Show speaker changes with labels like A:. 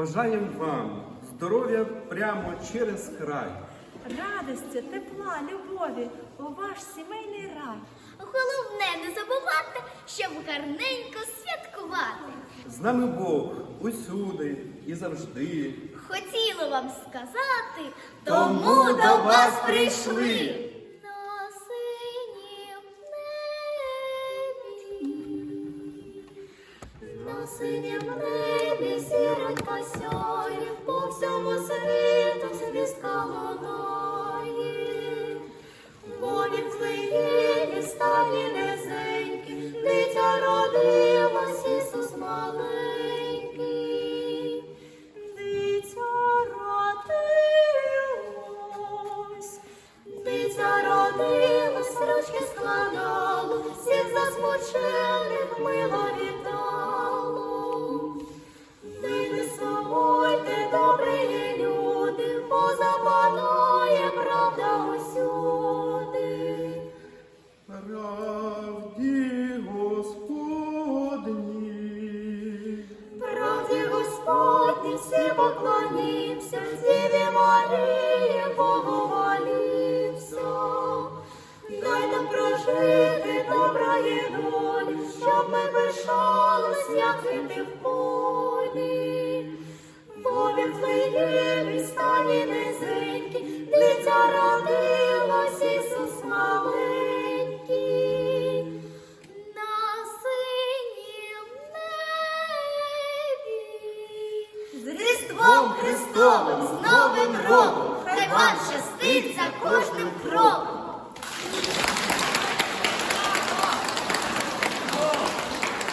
A: Бажаємо вам здоров'я прямо через край.
B: Радості, тепла, любові у ваш сімейний рай.
C: Головне не забувати, щоб гарненько святкувати.
A: З нами Бог усюди і завжди.
C: Хотіла вам сказати,
A: Тому до вас прийшли.
C: На синім небі, на синім небі ручки складало, всіх засмучених мило вітало. Всі поклонімся, Діві Марії Богу молімся. Дай нам прожити доброї долі, щоб ми пишались, як ти в полі. Бо від твоєї стані низенькі, Різдвом Христовим з Новим роком! Хай вам щастить за кожним кроком!